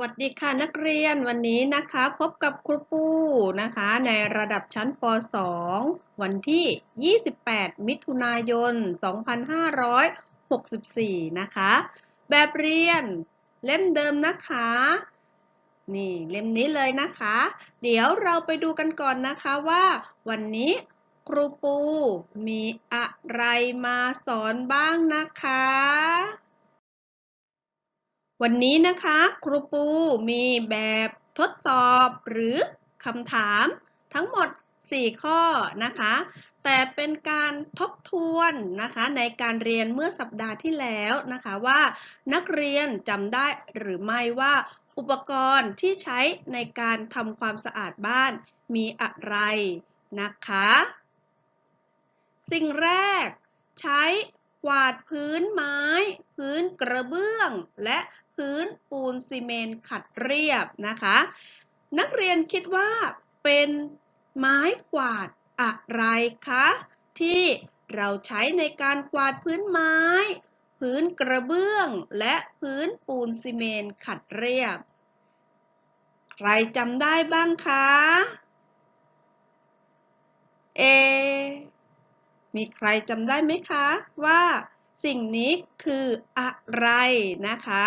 วัสดีค่ะนักเรียนวันนี้นะคะพบกับครูปูนะคะ ในระดับชั้นป .2 วันที่ 28 มิถุนายน 2564 นะคะ แบบเรียนเล่มเดิมนะคะ นี่เล่มนี้เลยนะคะ เดี๋ยวเราไปดูกันก่อนนะคะว่าวันนี้ครูปูมีอะไรมาสอนบ้างนะคะ วันนี้นะคะ ครูปูมีแบบทดสอบหรือคำถามทั้งหมด 4 ข้อนะคะ แต่เป็นการทบทวนนะคะในการเรียนเมื่อสัปดาห์ที่แล้วนะคะว่า นักเรียนจำได้หรือไม่ว่า อุปกรณ์ที่ใช้ในการทำความสะอาดบ้านมีอะไรนะคะ สิ่งแรกใช้กวาดพื้นไม้ พื้นกระเบื้อง และ พื้นปูนซีเมนต์ขัดเรียบนะคะ นักเรียนคิดว่าเป็นไม้กวาดอะไรคะ ที่เราใช้ในการกวาดพื้นไม้ พื้นกระเบื้อง และพื้นปูนซีเมนต์ขัดเรียบ ใครจำได้บ้างคะ เอ มีใครจำได้ไหมคะ ว่าสิ่งนี้คืออะไรนะคะ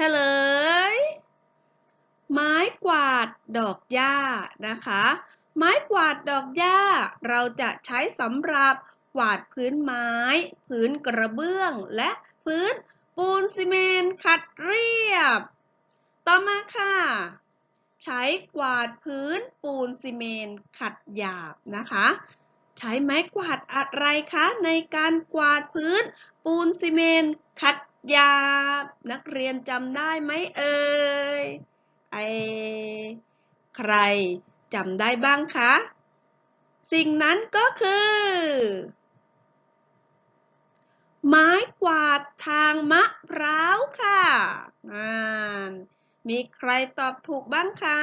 ฉลย ไม้กวาดดอกหญ้านะคะ ไม้กวาดดอกหญ้า เราจะใช้สำหรับกวาดพื้นไม้ พื้นกระเบื้อง และพื้นปูนซีเมนต์ขัดเรียบ ต่อมาค่ะ ใช้กวาดพื้นปูนซีเมนต์ขัดหยาบนะคะ ใช้ไม้กวาดอะไรคะในการกวาดพื้นปูนซีเมนต์ขัด หยาบ นักเรียนจำได้ไหมเอ่ยไอใครจำได้บ้างคะ สิ่งนั้นก็คือ ไม้กวาดทางมะพร้าวค่ะมีใครตอบถูกบ้างคะ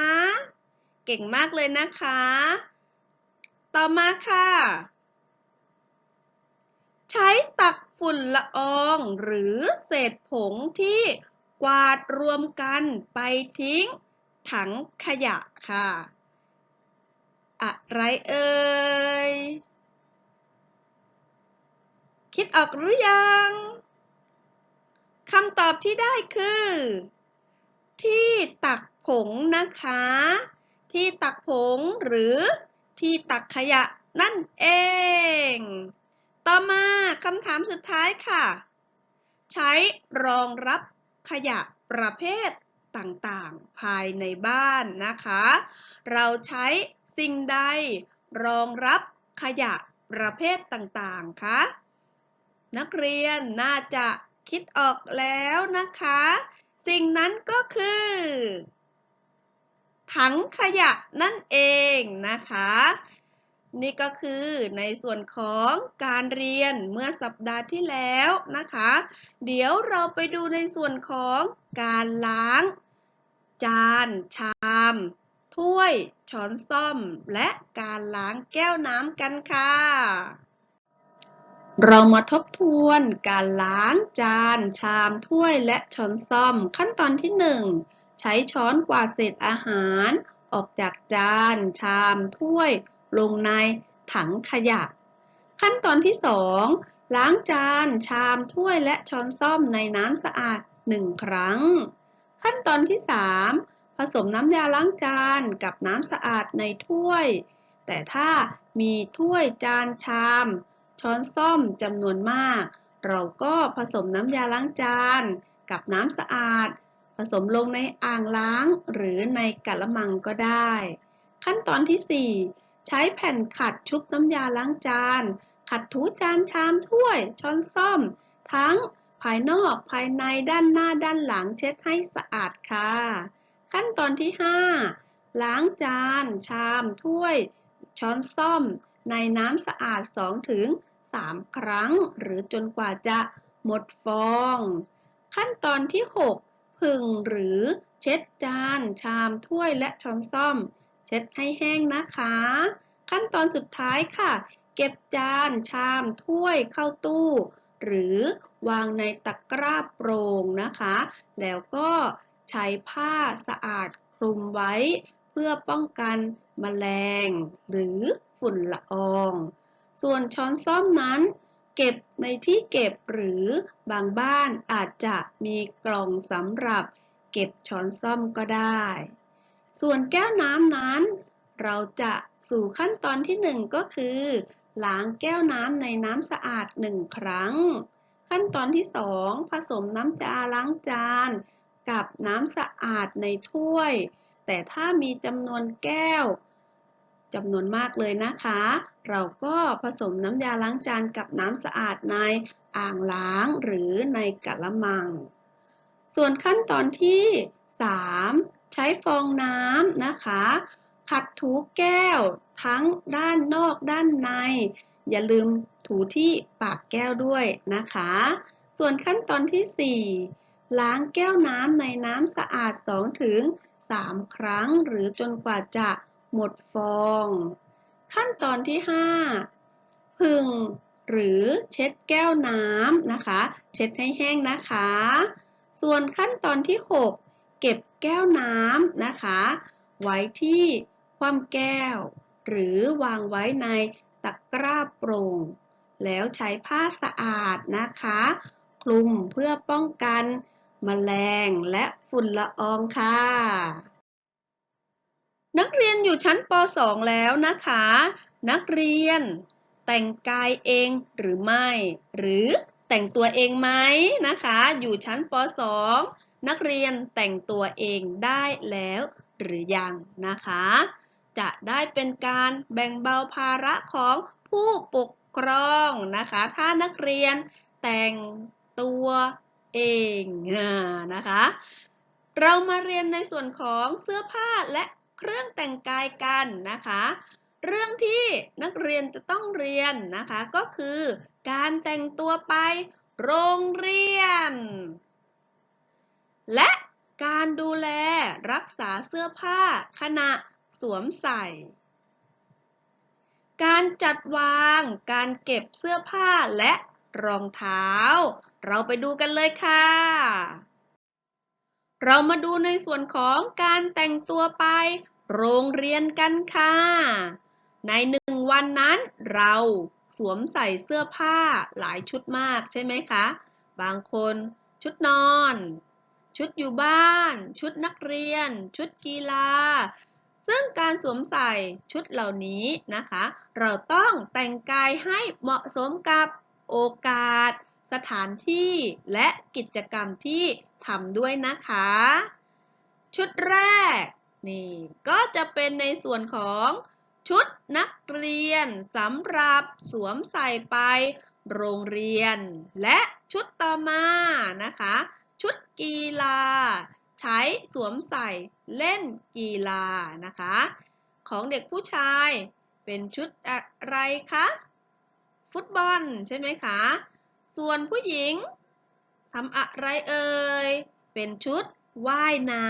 เก่งมากเลยนะคะ ต่อมาค่ะ ใช้ตัก ฝุ่นละอองหรือเศษผงที่กวาดรวมกันไปทิ้งถังขยะค่ะ อะไรเอ่ย คิดออกหรือยังคำตอบที่ได้คือ ที่ตักผงนะคะ ที่ตักผงหรือที่ตักขยะนั่นเอง ต่อมาคำถามสุดท้ายค่ะ ใช้รองรับขยะประเภทต่างๆ ภายในบ้านนะคะ เราใช้สิ่งใดรองรับขยะประเภทต่างๆ คะ นักเรียนน่าจะคิดออกแล้วนะคะ สิ่งนั้นก็คือ ถังขยะนั่นเองนะคะ นี่ก็คือในส่วนของการเรียนเมื่อสัปดาห์ที่แล้วนะคะ เดี๋ยวเราไปดูในส่วนของการล้าง จาน ชาม ถ้วย ช้อนซ่อม และการล้างแก้วน้ำกันค่ะ เรามาทบทวนการล้างจาน ชาม ถ้วยและช้อนซ่อม ขั้นตอนที่ 1 ใช้ช้อนกวาดเศษอาหาร ออกจากจาน ชาม ถ้วย ลงในถังขยะ ขั้นตอนที่ 2 ล้างจาน ชามถ้วยและช้อนซ่อมในน้ำสะอาด 1 ครั้ง ขั้นตอนที่ 3 ผสมน้ำยาล้างจานกับน้ำสะอาดในถ้วย แต่ถ้ามีถ้วยจานชาม ช้อนซ่อมจำนวนมาก เราก็ผสมน้ำยาล้างจานกับน้ำสะอาด ผสมลงในอ่างล้างหรือในกะละมังก็ได้ ขั้นตอนที่ 4 ใช้แผ่นขัดชุบน้ำยาล้างจาน ขัดถูจานชามถ้วย ช้อนซ่อม ทั้งภายนอกภายในด้านหน้าด้านหลังเช็ดให้สะอาดค่ะ ขั้นตอนที่ 5 ล้างจาน ชาม ถ้วย ช้อนซ่อม ในน้ำสะอาด2-3ครั้ง หรือจนกว่าจะหมดฟอง ขั้นตอนที่6ผึ่งหรือเช็ดจาน ชาม ถ้วยและช้อนซ่อม เช็ดให้แห้งนะคะ ขั้นตอนสุดท้ายค่ะ เก็บจาน ชาม ถ้วย เข้าตู้ หรือวางในตะกร้าโปร่งนะคะ แล้วก็ใช้ผ้าสะอาดคลุมไว้ เพื่อป้องกันแมลง หรือฝุ่นละออง ส่วนช้อนส้อมนั้น เก็บในที่เก็บหรือบางบ้านอาจจะมีกล่องสำหรับเก็บช้อนส้อมก็ได้ ส่วนแก้วน้ำนั้น เราจะสู่ขั้นตอนที่หนึ่งก็คือ ล้างแก้วน้ำในน้ำสะอาดหนึ่งครั้ง ขั้นตอนที่สองผสมน้ำจาล้างจาน กับน้ำสะอาดในถ้วย แต่ถ้ามีจำนวนแก้วจำนวนมากเลยนะคะ เราก็ผสมน้ำยาล้างจานกับน้ำสะอาดในอ่างล้างหรือในกะละมัง ส่วนขั้นตอนที่ 3 ใช้ฟองน้ำนะคะ ขัดถูแก้วทั้งด้านนอกด้านใน อย่าลืมถูที่ปากแก้วด้วยนะคะ ส่วนขั้นตอนที่ 4 ล้างแก้วน้ำในน้ำสะอาด 2 ถึง 3 ครั้ง หรือจนกว่าจะหมดฟอง ขั้นตอนที่ 5 พึ่งหรือเช็ดแก้วน้ำนะคะ เช็ดให้แห้งนะคะ ส่วนขั้นตอนที่ 6 เก็บแก้วน้ำนะคะ ไว้ที่ความแก้ว หรือวางไว้ในตะกร้าโปร่ง แล้วใช้ผ้าสะอาดนะคะ คลุมเพื่อป้องกันมแมลงและฝุ่นละอองค่ะ นักเรียนอยู่ชั้นป .2 แล้วนะคะ นักเรียนแต่งกายเองหรือไม่ หรือแต่งตัวเองไหมนะคะ อยู่ชั้นป .2 นักเรียนแต่งตัวเองได้แล้วหรือยังนะคะ จะได้เป็นการแบ่งเบาภาระของผู้ปกครองนะคะ ถ้านักเรียนแต่งตัวเองนะคะ เรามาเรียนในส่วนของเสื้อผ้าและเครื่องแต่งกายกันนะคะ เรื่องที่นักเรียนจะต้องเรียนนะคะก็คือ การแต่งตัวไปโรงเรียน และการดูแลรักษาเสื้อผ้าขณะสวมใส่ การจัดวาง การเก็บเสื้อผ้าและรองเท้า เราไปดูกันเลยค่ะ เรามาดูในส่วนของการแต่งตัวไปโรงเรียนกันค่ะ ในหนึ่งวันนั้นเราสวมใส่เสื้อผ้าหลายชุดมากใช่ไหมคะ บางคนชุดนอน ชุดอยู่บ้าน ชุดนักเรียน ชุดกีฬา ซึ่งการสวมใส่ชุดเหล่านี้นะคะ เราต้องแต่งกายให้เหมาะสมกับโอกาส สถานที่และกิจกรรมที่ทำด้วยนะคะ ชุดแรกนี่ก็จะเป็นในส่วนของชุดนักเรียนสำหรับสวมใส่ไปโรงเรียน และชุดต่อมานะคะ กีฬา ใช้สวมใส่เล่นกีฬานะคะ ของเด็กผู้ชายเป็นชุดอะไรคะ ฟุตบอลใช่ไหมคะ ส่วนผู้หญิงทำอะไรเอ่ย เป็นชุดว่ายน้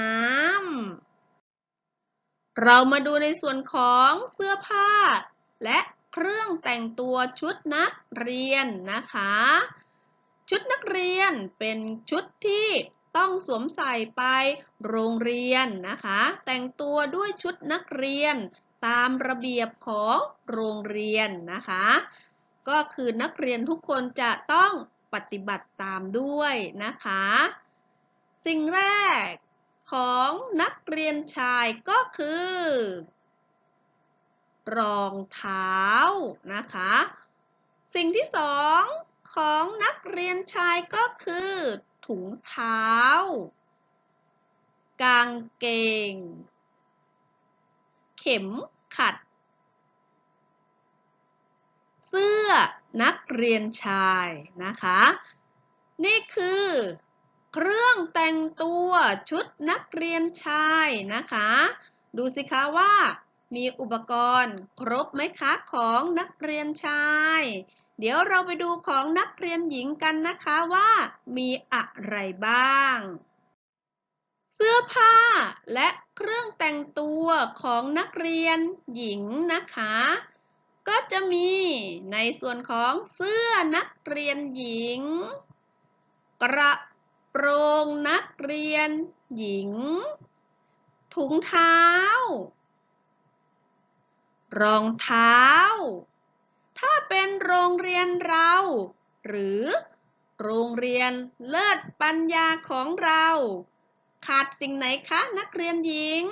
ำ เรามาดูในส่วนของเสื้อผ้า และเครื่องแต่งตัวชุดนักเรียนนะคะ ชุดนักเรียนเป็นชุดที่ ต้องสวมใส่ไปโรงเรียนนะคะ แต่งตัวด้วยชุดนักเรียนตามระเบียบของโรงเรียนนะคะ ก็คือนักเรียนทุกคนจะต้องปฏิบัติตามด้วยนะคะ สิ่งแรกของนักเรียนชายก็คือ รองเท้านะคะ สิ่งที่สองของนักเรียนชายก็คือ ถุงเท้า กางเกง เข็มขัด เสื้อนักเรียนชายนะคะ นี่คือเครื่องแต่งตัวชุดนักเรียนชายนะคะ ดูสิคะว่ามีอุปกรณ์ครบไหมคะของนักเรียนชาย เดี๋ยวเราไปดูของนักเรียนหญิงกันนะคะว่ามีอะไรบ้าง เสื้อผ้าและเครื่องแต่งตัวของนักเรียนหญิงนะคะ ก็จะมีในส่วนของเสื้อนักเรียนหญิง กระโปรงนักเรียนหญิง ถุงเท้า รองเท้า เป็นโรงเรียนเรา หรือโรงเรียนเลิศปัญญาของเรา ขาดสิ่งไหนคะนักเรียนหญิง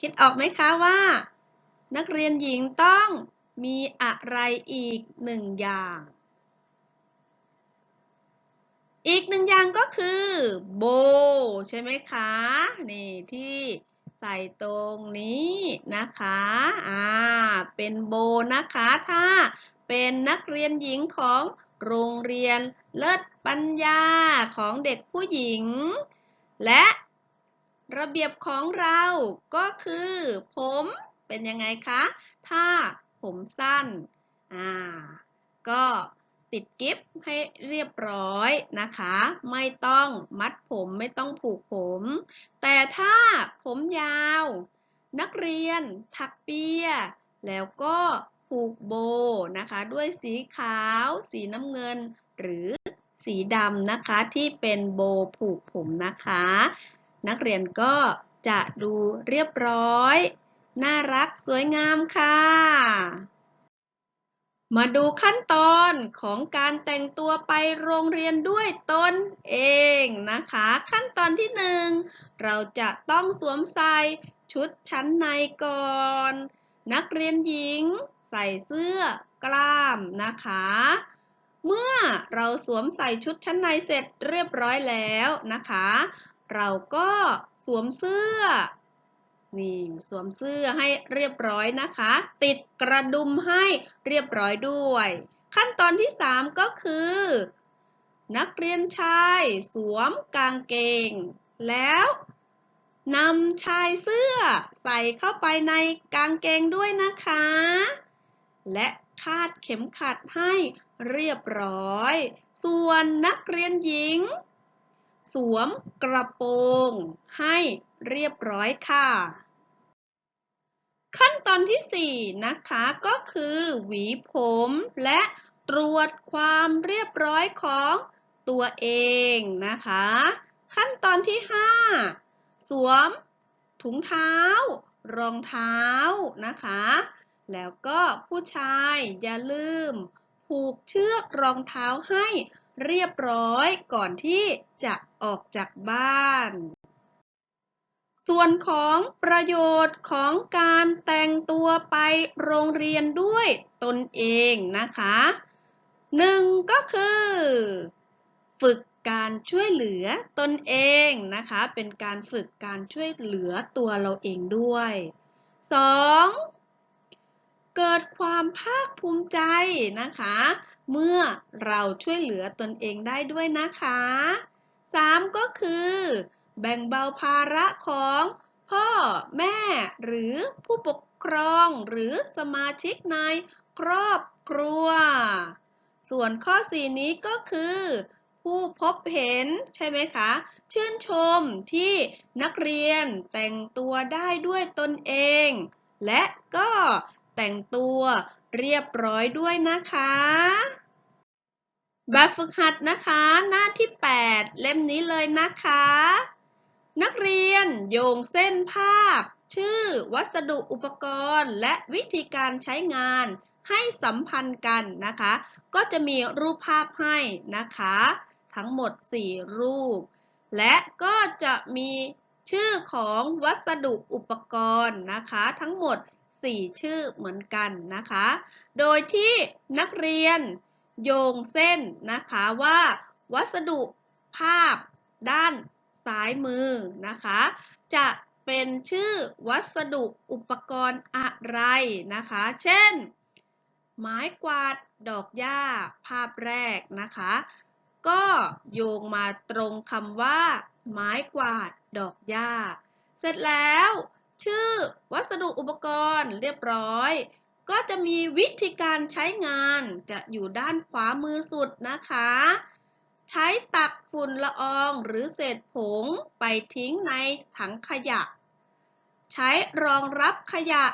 คิดออกไหมคะว่า นักเรียนหญิงต้องมีอะไรอีกหนึ่งอย่าง อีกหนึ่งอย่างก็คือโบ ใช่ไหมคะ นี่ที่ ใส่ตรงนี้นะคะ อ่า เป็นโบนะคะ ถ้าเป็นนักเรียนหญิงของโรงเรียนเลิศปัญญาของเด็กผู้หญิง และระเบียบของเราก็คือ ผมเป็นยังไงคะ ถ้าผมสั้น อ่า ก็ ติดกิฟให้เรียบร้อยนะคะ ไม่ต้องมัดผมไม่ต้องผูกผม แต่ถ้าผมยาว นักเรียนถักเปีย แล้วก็ผูกโบนะคะ ด้วยสีขาว สีน้ำเงิน หรือสีดำนะคะที่เป็นโบผูกผมนะคะ นักเรียนก็จะดูเรียบร้อย น่ารักสวยงามค่ะ มาดูขั้นตอนของการแต่งตัวไปโรงเรียนด้วยตนเองนะคะ ขั้นตอนที่หนึ่งเราจะต้องสวมใส่ชุดชั้นในก่อน นักเรียนหญิง ใส่เสื้อกล้ามนะคะ เมื่อเราสวมใส่ชุดชั้นในเสร็จเรียบร้อยแล้วนะคะ เราก็สวมเสื้อ นี่สวมเสื้อให้เรียบร้อยนะคะ ติดกระดุมให้เรียบร้อยด้วย ขั้นตอนที่ 3 ก็คือ นักเรียนชายสวมกางเกง แล้วนำชายเสื้อใส่เข้าไปในกางเกงด้วยนะคะ และคาดเข็มขัดให้เรียบร้อย ส่วนนักเรียนหญิง สวมกระโปรงให้ เรียบร้อยค่ะ ขั้นตอนที่ 4 นะคะก็คือ หวีผมและตรวจความเรียบร้อยของตัวเองนะคะ ขั้นตอนที่ 5 สวมถุงเท้า รองเท้านะคะ แล้วก็ผู้ชายอย่าลืม ผูกเชือกรองเท้าให้เรียบร้อยก่อนที่จะออกจากบ้าน ส่วนของประโยชน์ของการแต่งตัวไปโรงเรียนด้วยตนเองนะคะหนึ่งก็คือ ฝึกการช่วยเหลือตนเองนะคะ เป็นการฝึกการช่วยเหลือตัวเราเองด้วย 2. เกิดความภาคภูมิใจนะคะ เมื่อเราช่วยเหลือตนเองได้ด้วยนะคะ 3. ก็คือ แบ่งเบาภาระของพ่อแม่หรือผู้ปกครองหรือสมาชิกในครอบครัว ส่วนข้อ4นี้ก็คือ ผู้พบเห็นใช่ไหมคะ ชื่นชมที่นักเรียนแต่งตัวได้ด้วยตนเอง และก็แต่งตัวเรียบร้อยด้วยนะคะแบบฝึกหัดนะคะ หน้าที่ 8 เล่มนี้เลยนะคะ นักเรียนโยงเส้นภาพ ชื่อ วัสดุอุปกรณ์ และวิธีการใช้งานให้สัมพันธ์กันนะคะ ก็จะมีรูปภาพให้นะคะ ทั้งหมด 4 รูป และก็จะมีชื่อของวัสดุอุปกรณ์นะคะ ทั้งหมด 4 ชื่อเหมือนกันนะคะ โดยที่นักเรียนโยงเส้นนะคะว่า วัสดุภาพด้าน ซ้ายมือนะคะ จะเป็นชื่อวัสดุอุปกรณ์อะไรนะคะ เช่น ไม้กวาดดอกหญ้าภาพแรกนะคะ ก็โยงมาตรงคำว่า ไม้กวาดดอกหญ้า เสร็จแล้ว ชื่อวัสดุอุปกรณ์เรียบร้อย ก็จะมีวิธีการใช้งานจะอยู่ด้านขวามือสุดนะคะ ใช้ตักฝุ่นละอองหรือเศษผงไปทิ้งในถังขยะ ใช้รองรับขยะ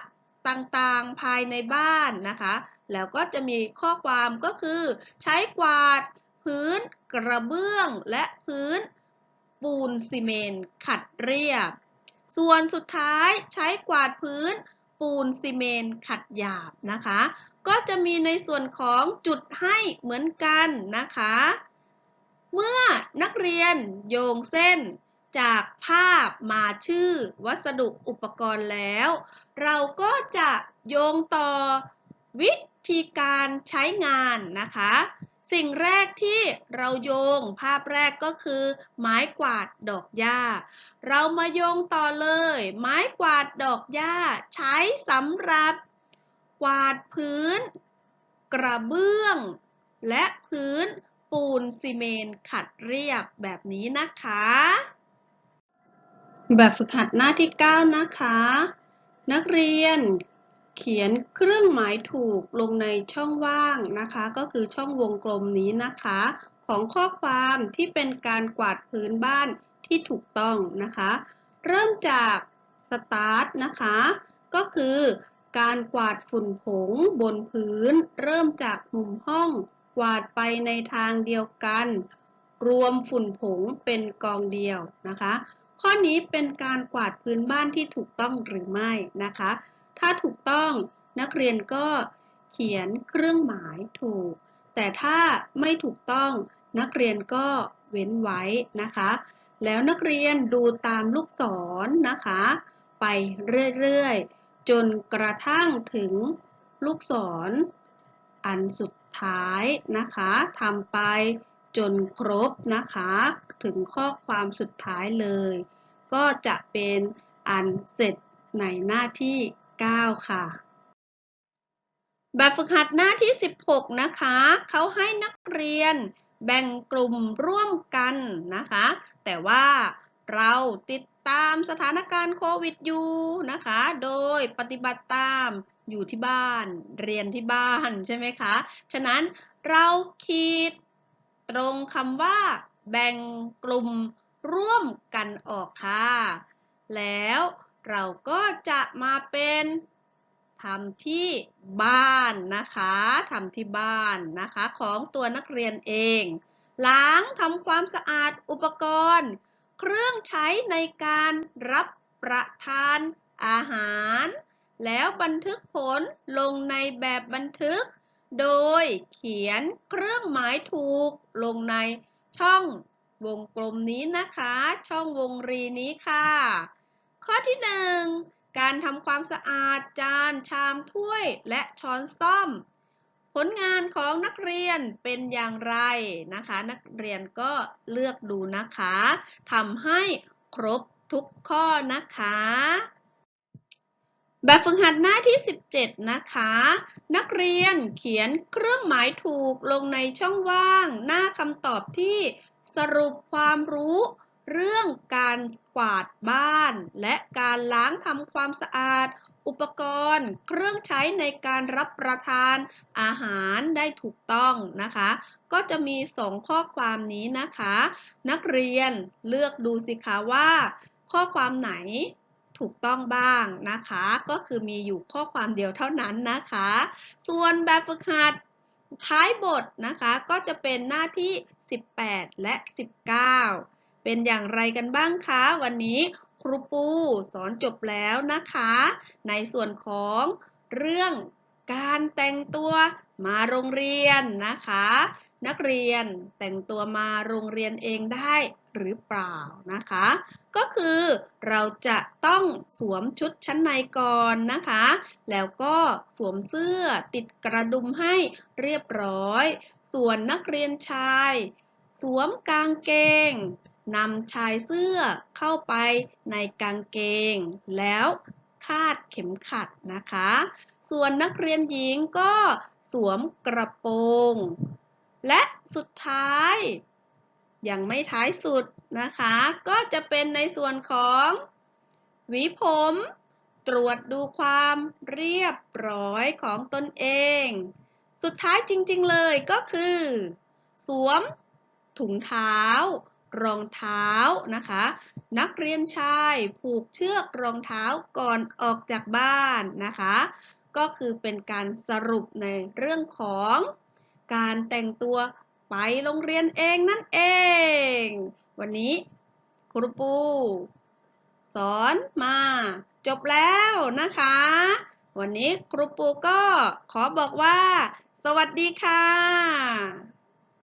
ต่างๆภายในบ้านนะคะ แล้วก็จะมีข้อความก็คือ ใช้กวาด พื้น กระเบื้องและพื้น ปูนซีเมนต์ขัดเรียบ ส่วนสุดท้ายใช้กวาดพื้น ปูนซีเมนต์ขัดหยาบนะคะ ก็จะมีในส่วนของจุดให้เหมือนกันนะคะ เมื่อนักเรียนโยงเส้นจากภาพมาชื่อวัสดุอุปกรณ์แล้ว เราก็จะโยงต่อวิธีการใช้งานนะคะ สิ่งแรกที่เราโยงภาพแรกก็คือ ไม้กวาดดอกหญ้า เรามาโยงต่อเลย ไม้กวาดดอกหญ้า ใช้สำหรับ กวาดพื้น กระเบื้อง และพื้น ปูนซีเมนขัดเรียบแบบนี้นะคะ แบบฝึกหัดหน้าที่ 9 นะคะ นักเรียนเขียนเครื่องหมายถูกลงในช่องว่างนะคะ ก็คือช่องวงกลมนี้นะคะ ของข้อความที่เป็นการกวาดพื้นบ้านที่ถูกต้องนะคะ เริ่มจากสตาร์ทนะคะ ก็คือการกวาดฝุ่นผงบนพื้น เริ่มจากมุมห้อง วาดไปในทางเดียวกัน รวมฝุ่นผงเป็นกองเดียวนะคะ ข้อนี้เป็นการกวาดพื้นบ้านที่ถูกต้องหรือไม่นะคะ ถ้าถูกต้องนักเรียนก็เขียนเครื่องหมายถูก แต่ถ้าไม่ถูกต้องนักเรียนก็เว้นไว้นะคะ แล้วนักเรียนดูตามลูกศรนนะคะ ไปเรื่อยๆ จนกระทั่งถึงลูกศรอันสุด ท้ายนะคะทำไปจนครบนะคะ ถึงข้อความสุดท้ายเลย ก็จะเป็นอันเสร็จในหน้าที่ 9 ค่ะ แบบฝึกหัดหน้าที่ 16 นะคะ เขาให้นักเรียนแบ่งกลุ่มร่วมกันนะคะ แต่ว่าเราติดตามสถานการณ์โควิดอยู่นะคะ โดยปฏิบัติตาม อยู่ที่บ้าน เรียนที่บ้านใช่ไหมคะ ฉะนั้นเราขีดตรงคำว่า แบ่งกลุ่มร่วมกันออกค่ะ แล้วเราก็จะมาเป็นทำที่บ้านนะคะทำที่บ้านนะคะ ของตัวนักเรียนเอง ล้างทำความสะอาดอุปกรณ์ เครื่องใช้ในการรับประทานอาหาร แล้วบันทึกผลลงในแบบบันทึก โดยเขียนเครื่องหมายถูกลงในช่องวงกลมนี้นะคะ ช่องวงรีนี้ค่ะ ข้อที่หนึ่งการทำความสะอาดจานชามถ้วยและช้อนซ่อม ผลงานของนักเรียนเป็นอย่างไรนะคะ นักเรียนก็เลือกดูนะคะทำให้ครบทุกข้อนะคะ แบบฝึกหัดหน้าที่ 17 นะคะ นักเรียนเขียนเครื่องหมายถูกลงในช่องว่าง หน้าคำตอบที่สรุปความรู้เรื่องการกวาดบ้าน และการล้างทำความสะอาด อุปกรณ์ เครื่องใช้ในการรับประทานอาหารได้ถูกต้องนะคะ ก็จะมีสองข้อความนี้นะคะ นักเรียนเลือกดูสิคะว่า ข้อความไหน ถูกต้องบ้างนะคะ ก็คือมีอยู่ข้อความเดียวเท่านั้นนะคะ ส่วนแบบฝึกหัดท้ายบทนะคะก็จะเป็นหน้าที่ 18 และ 19 เป็นอย่างไรกันบ้างคะ วันนี้ครูปูสอนจบแล้วนะคะ ในส่วนของเรื่องการแต่งตัวมาโรงเรียนนะคะ นักเรียนแต่งตัวมาโรงเรียนเองได้ หรือเปล่านะคะ ก็คือเราจะต้องสวมชุดชั้นในก่อนนะคะ แล้วก็สวมเสื้อติดกระดุมให้เรียบร้อย ส่วนนักเรียนชาย สวมกางเกงนำชายเสื้อเข้าไปในกางเกง แล้วคาดเข็มขัดนะคะ ส่วนนักเรียนหญิงก็สวมกระโปรง และสุดท้าย ยังไม่ท้ายสุดนะคะ ก็จะเป็นในส่วนของหวีผม ตรวจดูความเรียบร้อยของตนเอง สุดท้ายจริงๆเลยก็คือ สวม ถุงเท้า รองเท้านะคะ นักเรียนชายผูกเชือกรองเท้าก่อนออกจากบ้านนะคะ ก็คือเป็นการสรุปในเรื่องของการแต่งตัว ไปโรงเรียนเองนั่นเอง วันนี้ครูปู สอนมา จบแล้วนะคะ วันนี้ครูปูก็ขอบอกว่า สวัสดีค่ะ